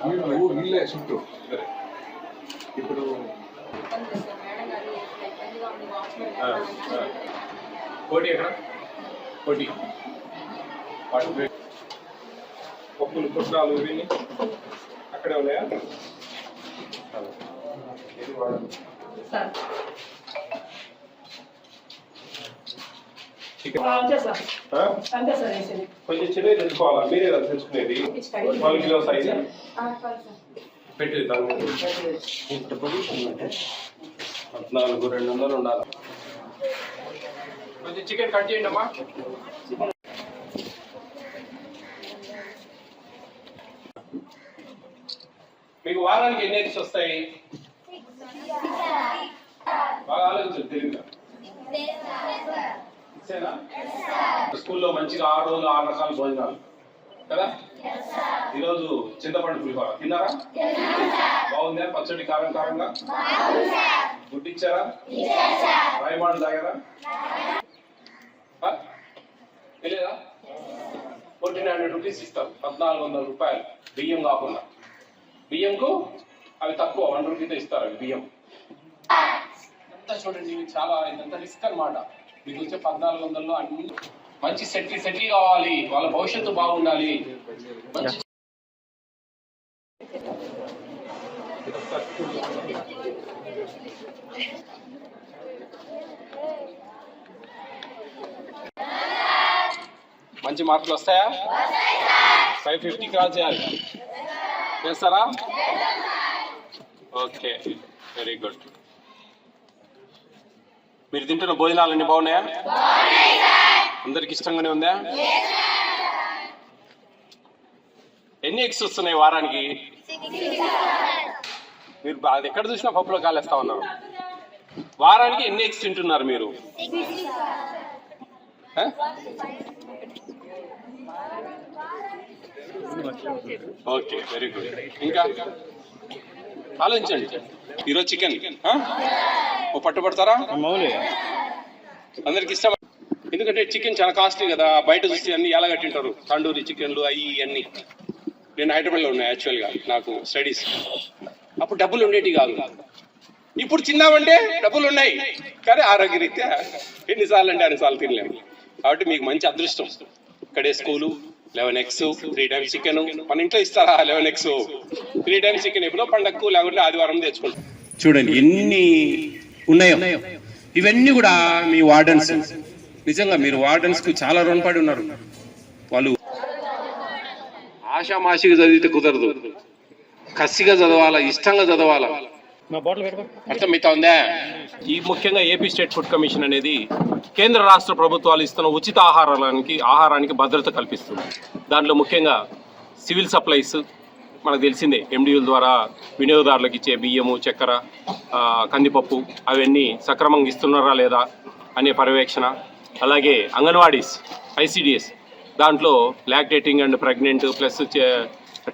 వాళ్ళు వీళ్ళు చుట్టూ ఇప్పుడు. కోటి ఎక్కడ? కోటి. వాటి పప్పులు పుట్నాలు ఇవన్నీ అక్కడే ఉన్నాయా? ఇది వాడండి సార్ చికెన్ అంతే సార్ ఆ? అంతే సార్ వేసింది కొంచెం చిన్నవి తెచ్చుకోవాలా? మీరే కదా తెచ్చుకునేది? Twelve kilo size. పెట్టి. పద్నాలుగు రెండు వందలు ఉండాలి. కొంచెం చికెన్ కట్ చేయండి అమ్మా. మీకు వారానికి ఎన్ని ఎగ్స్ వస్తాయి? బాగా ఆలోచించండి తెలియదు స్కూల్లో మంచిగా ఆరు రోజులు ఆరు రకాల భోజనాలు. కదా? ఈరోజు చింతపండు పులిహోర. తిన్నారా? బాగుందా? పచ్చడి కారం కారంగా? గుడ్డిచ్చారా? రాయమాడు తాగారా? తెలియదా ఫోర్టీన్ హండ్రెడ్ రూపీస్ ఇస్తాం. పద్నాలుగు వందల రూపాయలు బియ్యం కాకుండా. బియ్యంకు అవి తక్కువ వన్ రూపీతో ఇస్తారు అవి బియ్యం చూడండి చాలా ఇదంతా రిస్క్ అనమాట మీకు వచ్చే పద్నాలుగు వందల్లో అన్ని మంచి సెటిల్ సెటిల్ కావాలి. వాళ్ళ భవిష్యత్తు బాగుండాలి. మంచి మార్కులు వస్తాయా? ఫైవ్ ఫిఫ్టీ క్రాస్ చేయాలి. చేస్తారా? ఓకే వెరీ గుడ్ మీరు తింటున్న భోజనాలన్నీ బాగున్నాయా? అందరికి ఇష్టంగానే ఉందా? ఎన్ని ఎగ్స్ వస్తున్నాయి వారానికి? మీరు అది ఎక్కడ చూసినా పప్పులో కాలేస్తా ఉన్నారు. వారానికి ఎన్ని ఎగ్స్ తింటున్నారు మీరు? Okay very good. ఇంకా? ఆలోచించండి. ఈరోజు చికెన్ ఓ పట్టుబడతారా అందరికి ఇష్టం. ఎందుకంటే చికెన్ చాలా కాస్ట్లీ కదా. బయట చూస్తే అన్ని ఎలా కట్టింటారు? తండూరి చికెన్లు అవి అన్ని నేను హైదరాబాద్లో ఉన్నాయి యాక్చువల్గా నాకు స్టడీస్. అప్పుడు డబ్బులు ఉండేటి కాదు. ఇప్పుడు తిన్నామంటే డబ్బులు ఉన్నాయి. కానీ ఆరోగ్యరీత్యా ఎన్నిసార్లు అంటే అన్నిసార్లు తినలేము. కాబట్టి మీకు మంచి అదృష్టం. ఇక్కడే school eleven x three times chicken. మన ఇంట్లో ఇస్తారా eleven x? Three times chicken ఎప్పుడో పండగకు లేకుంటే ఆదివారం తెచ్చుకుంటాం. చూడండి ఎన్ని ఉన్నాయో? ఇవన్నీ కూడా మీ వార్డెన్స్. నిజంగా మీరు వార్డెన్స్కు చాలా రుణపడి ఉన్నారు. వాళ్ళు ఆషామాషిగా చదివితే కుదరదు. కసిగా చదవాలా ఇష్టంగా చదవాలా? అర్థమవుతా ఉందా? ఈ ముఖ్యంగా ఏపీ స్టేట్ ఫుడ్ కమిషన్ అనేది కేంద్ర రాష్ట్ర ప్రభుత్వాలు ఇస్తున్న ఉచిత ఆహారానికి ఆహారానికి భద్రత కల్పిస్తుంది. దాంట్లో ముఖ్యంగా సివిల్ సప్లైస్ మనకు తెలిసిందే ఎండియూల ద్వారా వినియోగదారులకు ఇచ్చే బియ్యము చక్కెర కందిపప్పు అవన్నీ సక్రమంగా ఇస్తున్నారా లేదా అనే పర్యవేక్షణ. అలాగే అంగన్వాడీస్ ఐసిడిఎస్ దాంట్లో lactating and pregnant plus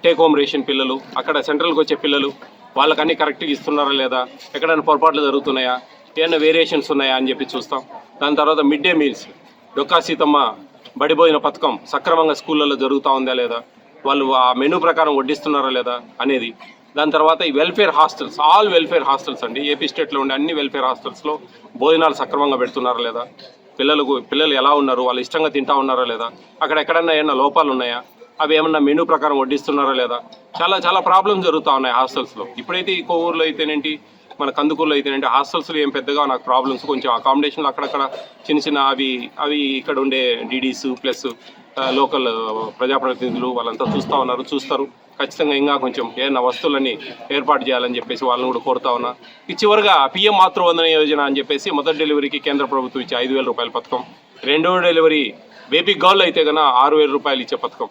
take home ration పిల్లలు అక్కడ సెంట్రల్కి వచ్చే పిల్లలు వాళ్ళకి అన్ని కరెక్ట్గా ఇస్తున్నారా లేదా ఎక్కడైనా పొరపాట్లు జరుగుతున్నాయా ఏమైనా వేరియేషన్స్ ఉన్నాయా అని చెప్పి చూస్తాం. దాని తర్వాత mid day meals Dokka Seethamma బడిపోయిన పథకం సక్రమంగా స్కూళ్ళల్లో జరుగుతూ ఉందా లేదా వాళ్ళు ఆ మెనూ ప్రకారం వడ్డిస్తున్నారా లేదా అనేది. దాని తర్వాత ఈ welfare hostels all welfare hostels అండి. ఏపీ స్టేట్లో ఉండే అన్ని వెల్ఫేర్ హాస్టల్స్లో భోజనాలు సక్రమంగా పెడుతున్నారా లేదా? పిల్లలకు పిల్లలు ఎలా ఉన్నారు? వాళ్ళు ఇష్టంగా తింటా ఉన్నారా లేదా? అక్కడ ఎక్కడన్నా ఏమైనా లోపాలు ఉన్నాయా? అవి ఏమన్నా మెనూ ప్రకారం వడ్డిస్తున్నారా లేదా? చాలా చాలా ప్రాబ్లమ్స్ జరుగుతూ ఉన్నాయి హాస్టల్స్లో ఇప్పుడైతే ఈ కోవూరులో అయితేనేంటి మన కందుకూరులో అయితేనేంటి హాస్టల్స్లో ఏం పెద్దగా నాకు ప్రాబ్లమ్స్ కొంచెం అకామిడేషన్లు అక్కడక్కడ చిన్న చిన్న అవి అవి ఇక్కడ ఉండే డీడీస్ ప్లస్ లోకల్ ప్రజాప్రతినిధులు వాళ్ళంతా చూస్తూ ఉన్నారు చూస్తారు. ఖచ్చితంగా ఇంకా కొంచెం ఏమైనా వస్తువులని ఏర్పాటు చేయాలని చెప్పేసి వాళ్ళని కూడా కోరుతా ఉన్నా. చివరిగా పిఎం మాతృవందన యోజన అని చెప్పేసి మొదటి డెలివరీకి కేంద్ర ప్రభుత్వం ఇచ్చే ఐదు వేల రూపాయల పథకం. రెండవ డెలివరీ బేబీ గర్ల్ అయితే కన్నా ఆరు వేల రూపాయలు ఇచ్చే పథకం.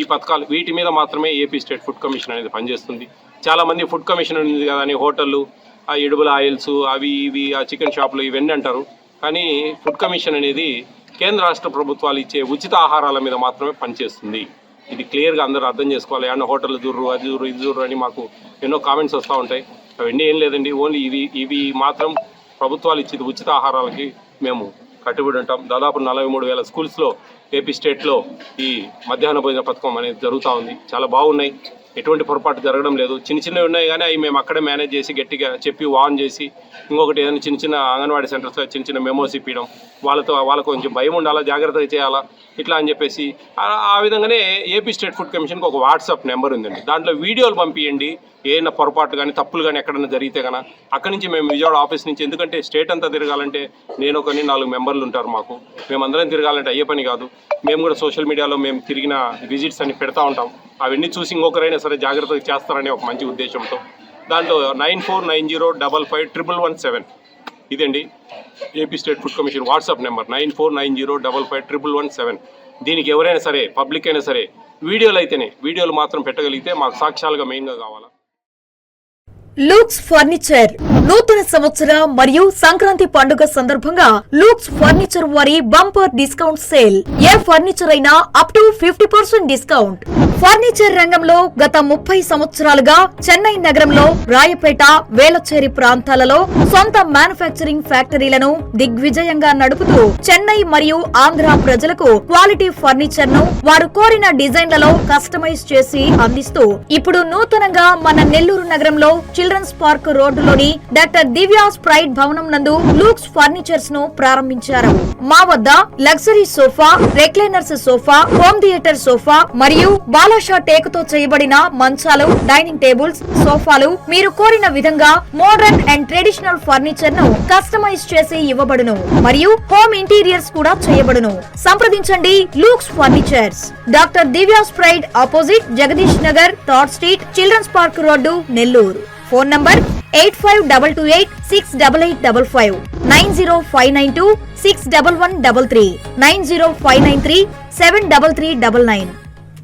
ఈ పథకాలు వీటి మీద మాత్రమే ఏపీ స్టేట్ ఫుడ్ కమిషన్ అనేది పనిచేస్తుంది. చాలా మంది ఫుడ్ కమిషన్ ఉంది కదా అని హోటళ్ళు ఆ ఎడుబుల ఆయిల్స్ అవి ఇవి ఆ చికెన్ షాపులు ఇవన్నీ అంటారు. కానీ ఫుడ్ కమిషన్ అనేది కేంద్ర రాష్ట్ర ప్రభుత్వాలు ఇచ్చే ఉచిత ఆహారాల మీద మాత్రమే పనిచేస్తుంది. ఇది క్లియర్గా అందరూ అర్థం చేసుకోవాలి. అండ్ హోటల్ దూరు అది దూరు ఇది దూరు అని మాకు ఎన్నో కామెంట్స్ వస్తూ ఉంటాయి. అవన్నీ ఏం లేదండి. ఓన్లీ ఇవి ఇవి మాత్రం ప్రభుత్వాలు ఇచ్చేది ఉచిత ఆహారాలకి మేము కట్టుబడి ఉంటాం. దాదాపు నలభై మూడు వేల స్కూల్స్లో ఏపీ స్టేట్లో ఈ మధ్యాహ్న భోజన పథకం అనేది జరుగుతూ ఉంది. చాలా బాగున్నాయి. ఎటువంటి పొరపాటు జరగడం లేదు. చిన్న చిన్నవి ఉన్నాయి కానీ అవి మేము అక్కడే మేనేజ్ చేసి గట్టిగా చెప్పి వాన్ చేసి ఇంకొకటి ఏదైనా చిన్న చిన్న అంగన్వాడీ సెంటర్స్లో చిన్న చిన్న మెమోస్ ఇప్పించడం వాళ్ళతో వాళ్ళకు కొంచెం భయం ఉండాలా జాగ్రత్తగా చేయాలా? ఇట్లా అని చెప్పేసి. ఆ- విధంగానే ఏపీ స్టేట్ ఫుడ్ కమిషన్కి ఒక వాట్సాప్ నెంబర్ ఉందండి. దాంట్లో వీడియోలు పంపించండి ఏమైనా పొరపాటు కానీ తప్పులు కానీ ఎక్కడైనా జరిగితే కనుక అక్కడి నుంచి మేము విజయవాడ ఆఫీస్ నుంచి ఎందుకంటే స్టేట్ అంతా తిరగాలంటే నేను ఒకని నాలుగు మెంబర్లు ఉంటారు మాకు. మేమందరం తిరగాలంటే అయ్యే పని కాదు. మేము కూడా సోషల్ మీడియాలో మేము తిరిగిన విజిట్స్ అన్ని పెడతా ఉంటాం. అవన్నీ చూసి ఇంకొకరైనా సరే జాగ్రత్తగా చేస్తారనే ఒక మంచి ఉద్దేశంతో. దాంట్లో nine four nine zero double five triple one seven ఇదండి AP state food commission WhatsApp number nine four nine zero double five triple one seven దీనికి ఎవరైనా సరే పబ్లిక్ అయినా సరే వీడియోలు అయితేనే వీడియోలు మాత్రం పెట్టగలిగితే మాకు సాక్ష్యాలుగా మెయిన్గా కావాలా? Looks furniture. నూతన సంవత్సర మరియు సంక్రాంతి పండుగ సందర్భంగా లూక్స్ ఫర్నిచర్ వారి బంపర్ డిస్కౌంట్ సేల్. ఏ ఫర్నిచర్ అయినా up to fifty percent discount. Furniture రంగంలో గత ముప్పై సంవత్సరాలుగా చెన్నై నగరంలో రాయపేట వేలచేరి ప్రాంతాలలో సొంత మ్యానుఫ్యాక్చరింగ్ ఫ్యాక్టరీలను దిగ్విజయంగా నడుపుతూ చెన్నై మరియు ఆంధ్ర ప్రజలకు క్వాలిటీ ఫర్నిచర్ను వారు కోరిన డిజైన్లలో కస్టమైజ్ చేసి అందిస్తూ ఇప్పుడు నూతనంగా మన నెల్లూరు నగరంలో చిల్డ్రన్స్ పార్క్ రోడ్డులోని డాక్టర్ దివ్య స్ప్రైట్ భవనం నందు లూక్స్ ఫర్నిచర్స్ను ప్రారంభించారు. మా వద్ద luxury sofa recliners sofa home theatre sofa మరియు బాలాషా టేకుతో చేయబడిన మంచాలు డైనింగ్ టేబుల్స్ సోఫాలు మీరు కోరిన విధంగా మోడర్న్ అండ్ ట్రెడిషనల్ ఫర్నిచర్ను కస్టమైజ్ చేసి ఇవ్వబడును మరియు హోమ్ ఇంటీరియర్స్ కూడా చేయబడును. సంప్రదించండి Looks furnitures. Doctor Divya Sprite opposite Jagadish Nagar third street children's park road Nellore. Phone number eight five double two eight six double eight double five nine zero five nine two six double one double three nine zero five nine three seven double three double nine.